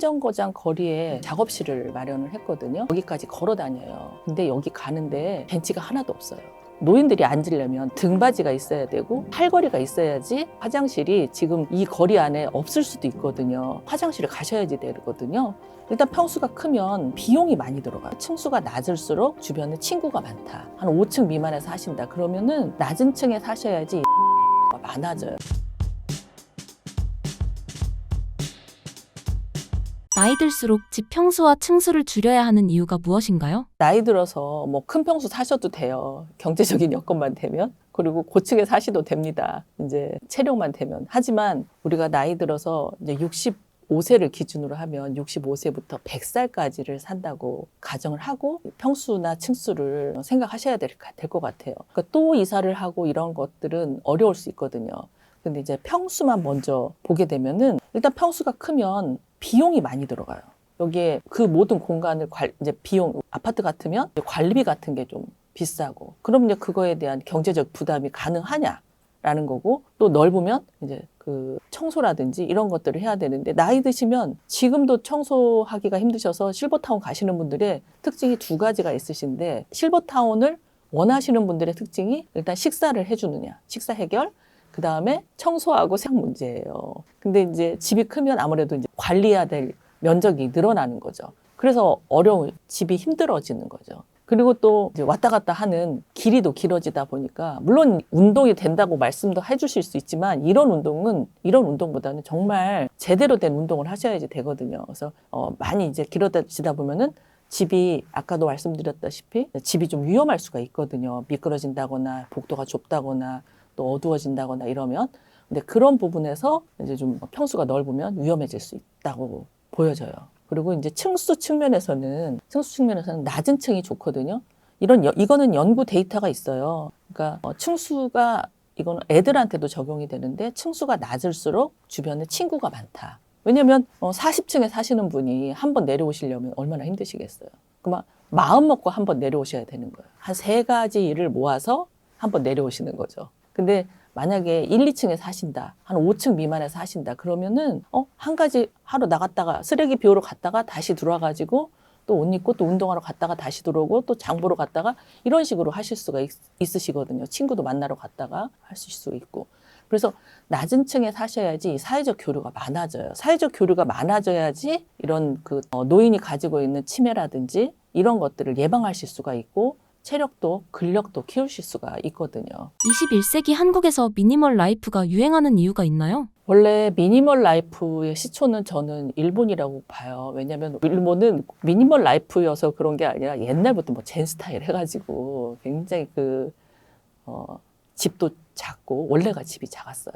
한정거장 거리에 작업실을 마련을 했거든요. 여기까지 걸어 다녀요. 근데 여기 가는데 벤치가 하나도 없어요. 노인들이 앉으려면 등받이가 있어야 되고 팔걸이가 있어야지 화장실이 지금 이 거리 안에 없을 수도 있거든요. 화장실을 가셔야지 되거든요. 일단 평수가 크면 비용이 많이 들어가요. 층수가 낮을수록 주변에 친구가 많다. 한 5층 미만에 사신다. 그러면은 낮은 층에 사셔야지 가 많아져요. 나이 들수록 집 평수와 층수를 줄여야 하는 이유가 무엇인가요? 나이 들어서 뭐 큰 평수 사셔도 돼요. 경제적인 여건만 되면. 그리고 고층에 사시도 됩니다. 이제 체력만 되면. 하지만 우리가 나이 들어서 이제 65세를 기준으로 하면 65세부터 100살까지를 산다고 가정을 하고 평수나 층수를 생각하셔야 될 것 같아요. 그러니까 또 이사를 하고 이런 것들은 어려울 수 있거든요. 근데 이제 평수만 먼저 보게 되면은 일단 평수가 크면 비용이 많이 들어가요. 여기에 그 모든 공간을 관, 이제 비용 아파트 같으면 관리비 같은 게 좀 비싸고 그럼 이제 그거에 대한 경제적 부담이 가능하냐라는 거고 또 넓으면 이제 그 청소라든지 이런 것들을 해야 되는데 나이 드시면 지금도 청소하기가 힘드셔서 실버타운 가시는 분들의 특징이 두 가지가 있으신데 실버타운을 원하시는 분들의 특징이 일단 식사를 해주느냐 식사 해결 그 다음에 청소하고 생각 문제예요. 근데 이제 집이 크면 아무래도 이제 관리해야 될 면적이 늘어나는 거죠. 그래서 어려운 집이 힘들어지는 거죠. 그리고 또 왔다 갔다 하는 길이도 길어지다 보니까 물론 운동이 된다고 말씀도 해주실 수 있지만 이런 운동은 이런 운동보다는 정말 제대로 된 운동을 하셔야지 되거든요. 그래서 어, 많이 이제 길어지다 보면은 집이 아까도 말씀드렸다시피 집이 좀 위험할 수가 있거든요. 미끄러진다거나 복도가 좁다거나 또 어두워진다거나 이러면 근데 그런 부분에서 이제 좀 평수가 넓으면 위험해질 수 있다고 보여져요. 그리고 이제 층수 측면에서는 층수 측면에서는 낮은 층이 좋거든요. 이런 여- 이거는 연구 데이터가 있어요. 그러니까 어, 층수가 이거는 애들한테도 적용이 되는데 층수가 낮을수록 주변에 친구가 많다. 왜냐면 어, 40층에 사시는 분이 한 번 내려오시려면 얼마나 힘드시겠어요. 그만 마음 먹고 한 번 내려오셔야 되는 거예요. 한 세 가지 일을 모아서 한 번 내려오시는 거죠. 근데 만약에 1, 2층에 사신다. 한 5층 미만에 사신다. 그러면은 어, 한 가지 하루 나갔다가 쓰레기 비우러 갔다가 다시 들어와 가지고 또 옷 입고 또 운동하러 갔다가 다시 들어오고 또 장 보러 갔다가 이런 식으로 하실 수가 있, 있으시거든요. 친구도 만나러 갔다가 하실 수 있고. 그래서 낮은 층에 사셔야지 사회적 교류가 많아져요. 사회적 교류가 많아져야지 이런 그 어, 노인이 가지고 있는 치매라든지 이런 것들을 예방하실 수가 있고 체력도 근력도 키우실 수가 있거든요. 21세기 한국에서 미니멀 라이프가 유행하는 이유가 있나요? 원래 미니멀 라이프의 시초는 저는 일본이라고 봐요. 왜냐하면 일본은 미니멀 라이프여서 그런 게 아니라 옛날부터 뭐 젠 스타일 해가지고 굉장히 그 어, 집도 작고 원래가 집이 작았어요.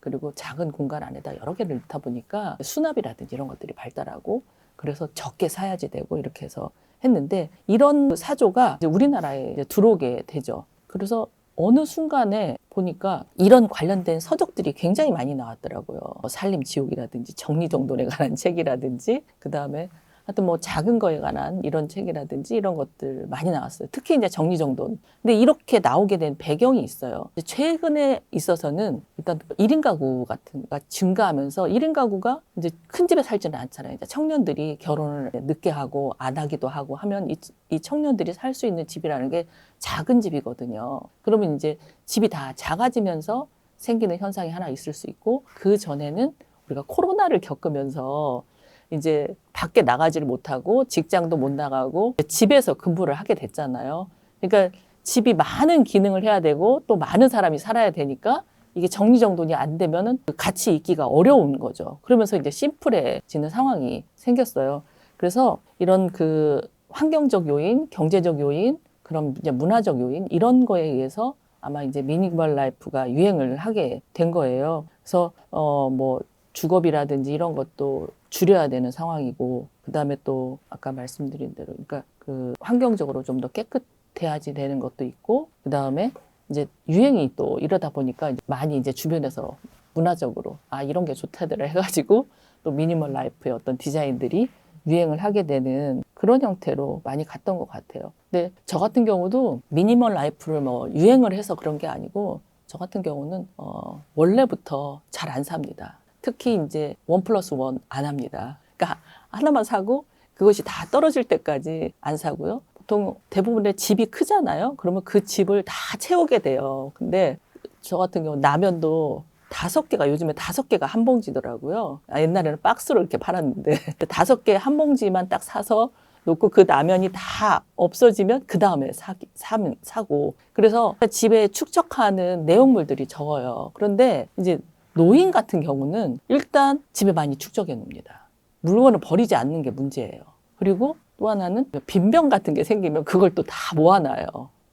그리고 작은 공간 안에다 여러 개를 넣다 보니까 수납이라든지 이런 것들이 발달하고 그래서 적게 사야지 되고 이렇게 해서 했는데 이런 사조가 이제 우리나라에 이제 들어오게 되죠. 그래서 어느 순간에 보니까 이런 관련된 서적들이 굉장히 많이 나왔더라고요. 뭐 살림 지옥이라든지 정리정돈에 관한 책이라든지 그 다음에 하여튼 뭐 작은 거에 관한 이런 책이라든지 이런 것들 많이 나왔어요. 특히 이제 정리정돈. 근데 이렇게 나오게 된 배경이 있어요. 최근에 있어서는 일단 1인 가구 같은 가 증가하면서 1인 가구가 이제 큰 집에 살지는 않잖아요. 이제 청년들이 결혼을 늦게 하고 안 하기도 하고 하면 이, 이 청년들이 살 수 있는 집이라는 게 작은 집이거든요. 그러면 이제 집이 다 작아지면서 생기는 현상이 하나 있을 수 있고 그 전에는 우리가 코로나를 겪으면서 이제 밖에 나가지를 못하고 직장도 못 나가고 집에서 근무를 하게 됐잖아요. 그러니까 집이 많은 기능을 해야 되고 또 많은 사람이 살아야 되니까 이게 정리정돈이 안 되면은 같이 있기가 어려운 거죠. 그러면서 이제 심플해지는 상황이 생겼어요. 그래서 이런 그 환경적 요인, 경제적 요인, 그럼 이제 문화적 요인 이런 거에 의해서 아마 이제 미니멀 라이프가 유행을 하게 된 거예요. 그래서 어 뭐 주거비라든지 이런 것도 줄여야 되는 상황이고 그다음에 또 아까 말씀드린 대로 그러니까 그 환경적으로 좀 더 깨끗해야지 되는 것도 있고 그다음에 이제 유행이 또 이러다 보니까 이제 많이 이제 주변에서 문화적으로 아 이런 게 좋다더라 해가지고 또 미니멀 라이프의 어떤 디자인들이 유행을 하게 되는 그런 형태로 많이 갔던 것 같아요. 근데 저 같은 경우도 미니멀 라이프를 뭐 유행을 해서 그런 게 아니고 저 같은 경우는 어 원래부터 잘 안 삽니다. 특히 이제 원 플러스 원 안 합니다. 그러니까 하나만 사고 그것이 다 떨어질 때까지 안 사고요. 보통 대부분의 집이 크잖아요. 그러면 그 집을 다 채우게 돼요. 근데 저 같은 경우 라면도 다섯 개가 요즘에 다섯 개가 한 봉지더라고요. 아, 옛날에는 박스로 이렇게 팔았는데 다섯 개 한 봉지만 딱 사서 놓고 그 라면이 다 없어지면 그 다음에 사면 사고 그래서 집에 축적하는 내용물들이 적어요. 그런데 이제 노인 같은 경우는 일단 집에 많이 축적해 놉니다. 물건을 버리지 않는 게 문제예요. 그리고 또 하나는 빈병 같은 게 생기면 그걸 또 다 모아놔요.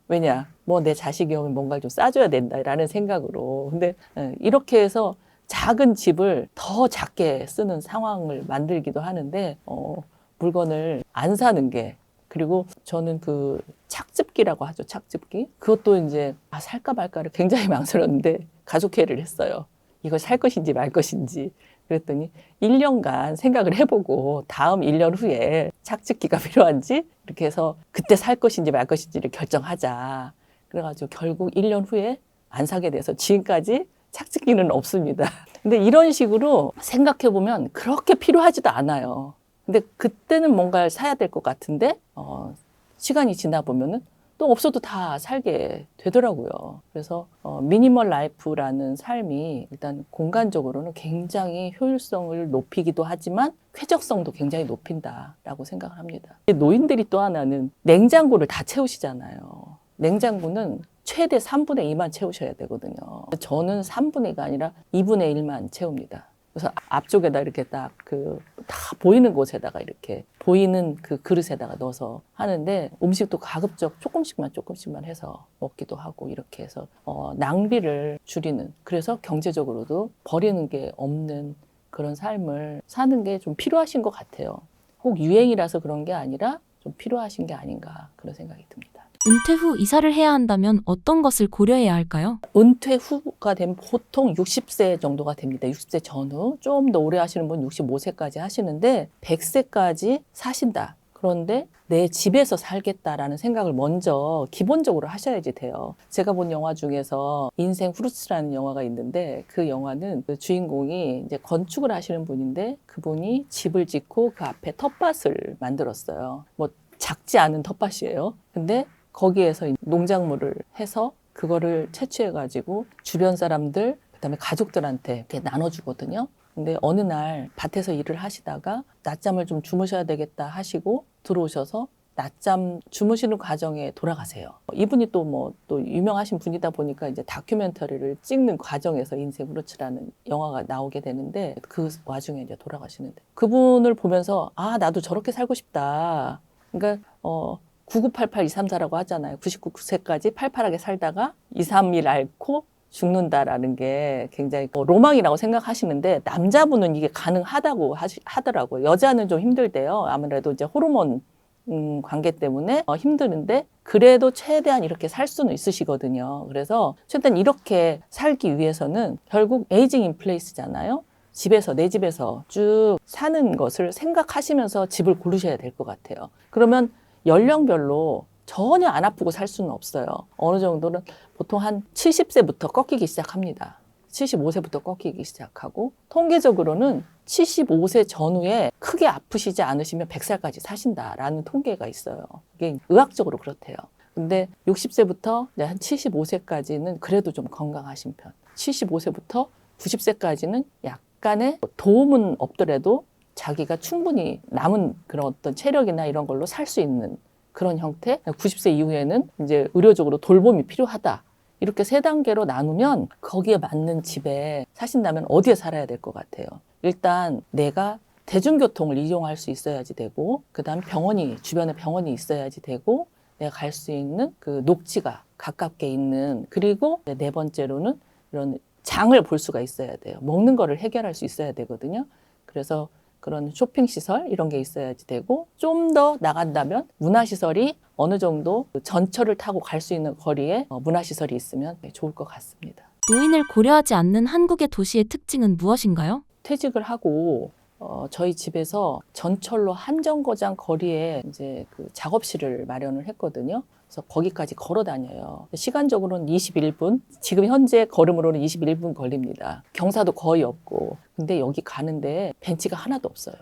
왜냐? 뭐 내 자식이 오면 뭔가를 좀 싸줘야 된다라는 생각으로. 근데 예, 이렇게 해서 작은 집을 더 작게 쓰는 상황을 만들기도 하는데, 어, 물건을 안 사는 게 그리고 저는 그 착즙기라고 하죠. 착즙기. 그것도 이제 아, 살까 말까를 굉장히 망설였는데 가족회의를 했어요. 이걸 살 것인지 말 것인지. 그랬더니 1년간 생각을 해보고 다음 1년 후에 착즙기가 필요한지 이렇게 해서 그때 살 것인지 말 것인지를 결정하자. 그래가지고 결국 1년 후에 안 사게 돼서 지금까지 착즙기는 없습니다. 근데 이런 식으로 생각해보면 그렇게 필요하지도 않아요. 근데 그때는 뭔가를 사야 될 것 같은데, 어, 시간이 지나 보면은 또 없어도 다 살게 되더라고요. 그래서 어, 미니멀 라이프라는 삶이 일단 공간적으로는 굉장히 효율성을 높이기도 하지만 쾌적성도 굉장히 높인다라고 생각을 합니다. 노인들이 또 하나는 냉장고를 다 채우시잖아요. 냉장고는 최대 3분의 2만 채우셔야 되거든요. 저는 3분의 2가 아니라 2분의 1만 채웁니다. 그래서 앞쪽에다 이렇게 딱 그 다 보이는 곳에다가 이렇게 보이는 그 그릇에다가 넣어서 하는데 음식도 가급적 조금씩만 조금씩만 해서 먹기도 하고 이렇게 해서 어, 낭비를 줄이는 그래서 경제적으로도 버리는 게 없는 그런 삶을 사는 게 좀 필요하신 것 같아요. 혹 유행이라서 그런 게 아니라 좀 필요하신 게 아닌가 그런 생각이 듭니다. 은퇴 후 이사를 해야 한다면 어떤 것을 고려해야 할까요? 은퇴 후가 되면 보통 60세 정도가 됩니다. 60세 전후. 좀 더 오래 하시는 분 65세까지 하시는데 100세까지 사신다. 그런데 내 집에서 살겠다라는 생각을 먼저 기본적으로 하셔야지 돼요. 제가 본 영화 중에서 인생 후르츠라는 영화가 있는데 그 영화는 그 주인공이 이제 건축을 하시는 분인데 그분이 집을 짓고 그 앞에 텃밭을 만들었어요. 뭐 작지 않은 텃밭이에요. 근데 거기에서 농작물을 해서 그거를 채취해 가지고 주변 사람들 그 다음에 가족들한테 이렇게 나눠주거든요. 근데 어느 날 밭에서 일을 하시다가 낮잠을 좀 주무셔야 되겠다 하시고 들어오셔서 낮잠 주무시는 과정에 돌아가세요. 이분이 또 뭐 또 유명하신 분이다 보니까 이제 다큐멘터리를 찍는 과정에서 인생 후르츠라는 영화가 나오게 되는데 그 와중에 이제 돌아가시는데 그분을 보면서 아 나도 저렇게 살고 싶다. 그러니까 어 9988-234라고 하잖아요. 99세까지 팔팔하게 살다가 2, 3일 앓고 죽는다라는 게 굉장히 뭐 로망이라고 생각하시는데 남자분은 이게 가능하다고 하시, 하더라고요. 여자는 좀 힘들대요. 아무래도 이제 호르몬 음, 관계 때문에 어, 힘드는데 그래도 최대한 이렇게 살 수는 있으시거든요. 그래서 최대한 이렇게 살기 위해서는 결국 에이징 인플레이스잖아요. 집에서 내 집에서 쭉 사는 것을 생각하시면서 집을 고르셔야 될 것 같아요. 그러면 연령별로 전혀 안 아프고 살 수는 없어요. 어느 정도는 보통 한 70세부터 꺾이기 시작합니다. 75세부터 꺾이기 시작하고 통계적으로는 75세 전후에 크게 아프시지 않으시면 100살까지 사신다라는 통계가 있어요. 이게 의학적으로 그렇대요. 근데 60세부터 한 75세까지는 그래도 좀 건강하신 편. 75세부터 90세까지는 약간의 도움은 없더라도 자기가 충분히 남은 그런 어떤 체력이나 이런 걸로 살 수 있는 그런 형태. 90세 이후에는 이제 의료적으로 돌봄이 필요하다. 이렇게 세 단계로 나누면 거기에 맞는 집에 사신다면 어디에 살아야 될 것 같아요. 일단 내가 대중교통을 이용할 수 있어야지 되고, 그 다음 병원이, 주변에 병원이 있어야지 되고, 내가 갈 수 있는 그 녹지가 가깝게 있는, 그리고 네 번째로는 이런 장을 볼 수가 있어야 돼요. 먹는 거를 해결할 수 있어야 되거든요. 그래서 그런 쇼핑 시설 이런 게 있어야지 되고 좀 더 나간다면 문화 시설이 어느 정도 그 전철을 타고 갈 수 있는 거리에 어, 문화 시설이 있으면 네, 좋을 것 같습니다. 노인을 고려하지 않는 한국의 도시의 특징은 무엇인가요? 퇴직을 하고 어, 저희 집에서 전철로 한 정거장 거리에 이제 그 작업실을 마련을 했거든요. 그래서 거기까지 걸어 다녀요. 시간적으로는 21분, 지금 현재 걸음으로는 21분 걸립니다. 경사도 거의 없고. 근데 여기 가는데 벤치가 하나도 없어요.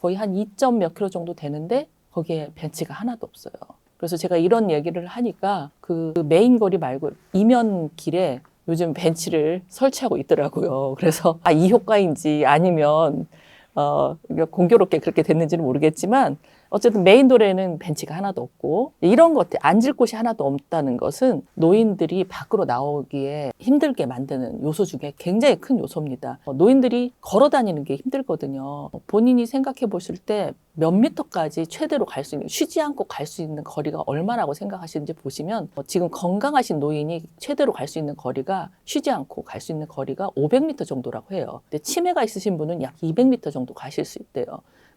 거의 한 2점 몇 킬로 정도 되는데 거기에 벤치가 하나도 없어요. 그래서 제가 이런 얘기를 하니까 그 메인 거리 말고 이면 길에 요즘 벤치를 설치하고 있더라고요. 그래서 아, 이 효과인지 아니면 어, 공교롭게 그렇게 됐는지는 모르겠지만 어쨌든 메인 도로에는 벤치가 하나도 없고 이런 것들 앉을 곳이 하나도 없다는 것은 노인들이 밖으로 나오기에 힘들게 만드는 요소 중에 굉장히 큰 요소입니다. 어, 노인들이 걸어 다니는 게 힘들거든요. 본인이 생각해 보실 때 몇 미터까지 최대로 갈 수 있는 쉬지 않고 갈 수 있는 거리가 얼마라고 생각하시는지 보시면 어, 지금 건강하신 노인이 최대로 갈 수 있는 거리가 쉬지 않고 갈 수 있는 거리가 500m 정도라고 해요. 근데 치매가 있으신 분은 약 200m 정도 가실 수 있대요.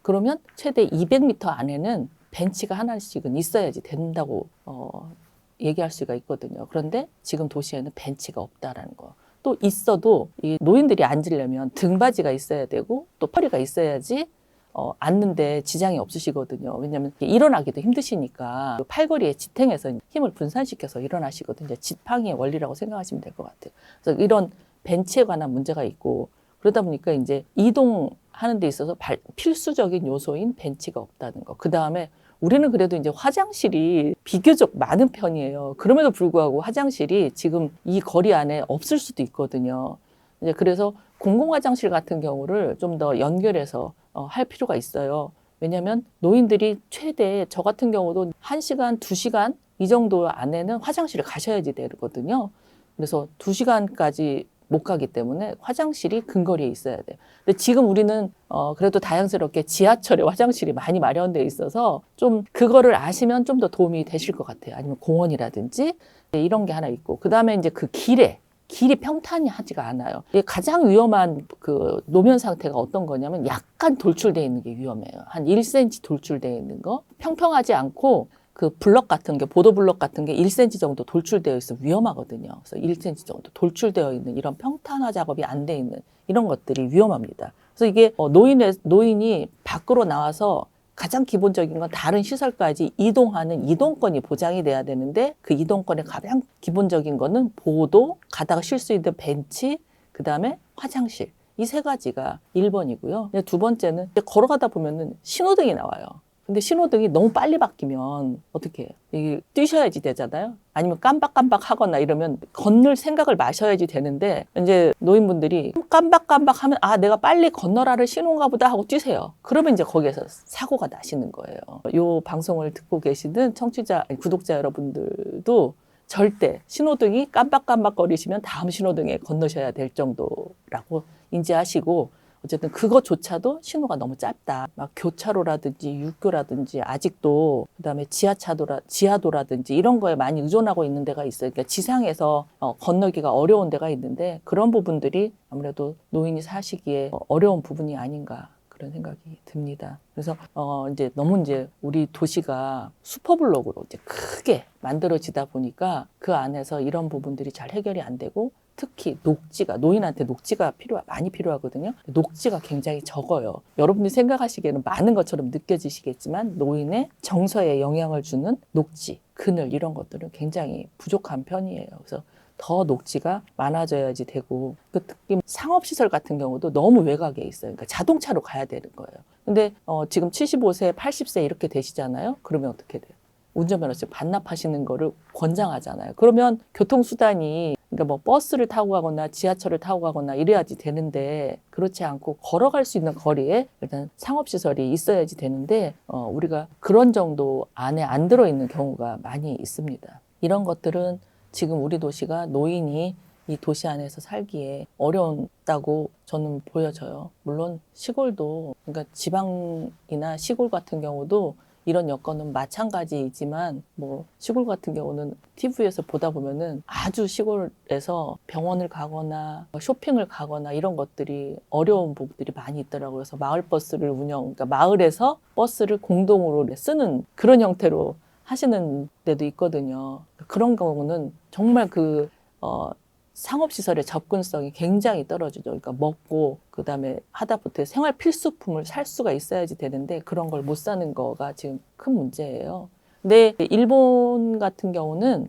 그러면 최대 200m 안에는 벤치가 하나씩은 있어야지 된다고 어, 얘기할 수가 있거든요. 그런데 지금 도시에는 벤치가 없다라는 거. 또 있어도 이 노인들이 앉으려면 등받이가 있어야 되고 또 허리가 있어야지 어, 앉는데 지장이 없으시거든요. 왜냐하면 일어나기도 힘드시니까 그 팔걸이에 지탱해서 힘을 분산시켜서 일어나시거든요. 지팡이의 원리라고 생각하시면 될 것 같아요. 그래서 이런 벤치에 관한 문제가 있고 그러다 보니까 이제 이동하는 데 있어서 발- 필수적인 요소인 벤치가 없다는 거. 그 다음에 우리는 그래도 이제 화장실이 비교적 많은 편이에요. 그럼에도 불구하고 화장실이 지금 이 거리 안에 없을 수도 있거든요. 이제 그래서 공공 화장실 같은 경우를 좀 더 연결해서 어, 할 필요가 있어요. 왜냐하면 노인들이 최대 저 같은 경우도 한시간두시간이 정도 안에는 화장실을 가셔야지 되거든요. 그래서 두시간까지 못 가기 때문에 화장실이 근거리에 있어야 돼요. 근데 지금 우리는 어 그래도 다양스럽게 지하철에 화장실이 많이 마련돼 있어서 좀 그거를 아시면 좀 더 도움이 되실 것 같아요. 아니면 공원이라든지 네, 이런 게 하나 있고 그 다음에 이제 그 길에 길이 평탄이 하지가 않아요. 가장 위험한 그 노면 상태가 어떤 거냐면 약간 돌출돼 있는 게 위험해요. 한 1cm 돌출돼 있는 거 평평하지 않고 그 블럭 같은 게 보도 블럭 같은 게 1cm 정도 돌출되어 있으면 위험하거든요. 그래서 1cm 정도 돌출되어 있는 이런 평탄화 작업이 안 돼 있는 이런 것들이 위험합니다. 그래서 이게 어, 노인의 노인이 밖으로 나와서 가장 기본적인 건 다른 시설까지 이동하는 이동권이 보장이 돼야 되는데 그 이동권의 가장 기본적인 거는 보도, 가다가 쉴 수 있는 벤치, 그 다음에 화장실. 이 세 가지가 1번이고요. 두 번째는 걸어가다 보면은 신호등이 나와요. 근데 신호등이 너무 빨리 바뀌면 어떻게 해요? 이게 뛰셔야지 되잖아요. 아니면 깜박깜박 하거나 이러면 건널 생각을 마셔야지 되는데 이제 노인분들이 깜박깜박 하면 아 내가 빨리 건너라를 신호인가 보다 하고 뛰세요. 그러면 이제 거기에서 사고가 나시는 거예요. 요 방송을 듣고 계시는 청취자 아니, 구독자 여러분들도 절대 신호등이 깜박깜박거리시면 다음 신호등에 건너셔야 될 정도라고 인지하시고 어쨌든 그것조차도 신호가 너무 짧다. 막 교차로라든지 육교라든지 아직도 그다음에 지하차도라 지하도라든지 이런 거에 많이 의존하고 있는 데가 있어요. 그러니까 지상에서 어, 건너기가 어려운 데가 있는데 그런 부분들이 아무래도 노인이 사시기에 어, 어려운 부분이 아닌가 그런 생각이 듭니다. 그래서 어 이제 너무 이제 우리 도시가 슈퍼블록으로 이제 크게 만들어지다 보니까 그 안에서 이런 부분들이 잘 해결이 안 되고 특히 녹지가 노인한테 녹지가 필요 많이 필요하거든요. 녹지가 굉장히 적어요. 여러분이 생각하시기에는 많은 것처럼 느껴지시겠지만 노인의 정서에 영향을 주는 녹지, 그늘 이런 것들은 굉장히 부족한 편이에요. 그래서 더 녹지가 많아져야지 되고 그 특히 상업시설 같은 경우도 너무 외곽에 있어요. 그러니까 자동차로 가야 되는 거예요. 근데 어, 지금 75세, 80세 이렇게 되시잖아요. 그러면 어떻게 돼요? 운전면허증 반납하시는 거를 권장하잖아요. 그러면 교통수단이 그러니까 뭐 버스를 타고 가거나 지하철을 타고 가거나 이래야지 되는데 그렇지 않고 걸어갈 수 있는 거리에 일단 상업시설이 있어야지 되는데 어, 우리가 그런 정도 안에 안 들어있는 경우가 많이 있습니다. 이런 것들은 지금 우리 도시가 노인이 이 도시 안에서 살기에 어려웠다고 저는 보여져요. 물론 시골도 그러니까 지방이나 시골 같은 경우도 이런 여건은 마찬가지이지만 뭐 시골 같은 경우는 TV에서 보다 보면은 아주 시골에서 병원을 가거나 쇼핑을 가거나 이런 것들이 어려운 부분들이 많이 있더라고요. 그래서 마을 버스를 운영, 그러니까 마을에서 버스를 공동으로 쓰는 그런 형태로 하시는 데도 있거든요. 그런 경우는 정말 그 어, 상업시설의 접근성이 굉장히 떨어지죠. 그러니까 먹고 그다음에 하다못해 생활 필수품을 살 수가 있어야지 되는데 그런 걸 못 사는 거가 지금 큰 문제예요. 근데 일본 같은 경우는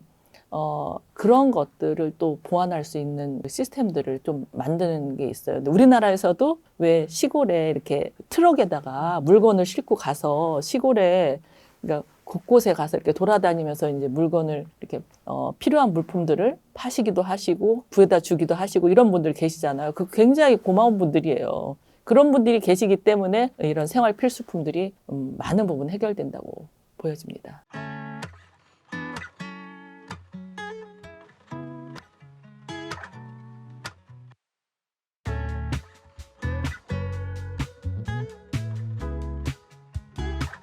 어, 그런 것들을 또 보완할 수 있는 시스템들을 좀 만드는 게 있어요. 근데 우리나라에서도 왜 시골에 이렇게 트럭에다가 물건을 싣고 가서 시골에 그러니까 곳곳에 가서 이렇게 돌아다니면서 이제 물건을 이렇게 어, 필요한 물품들을 파시기도 하시고 구해다 주기도 하시고 이런 분들 계시잖아요. 그 굉장히 고마운 분들이에요. 그런 분들이 계시기 때문에 이런 생활 필수품들이 음, 많은 부분 해결된다고 보여집니다.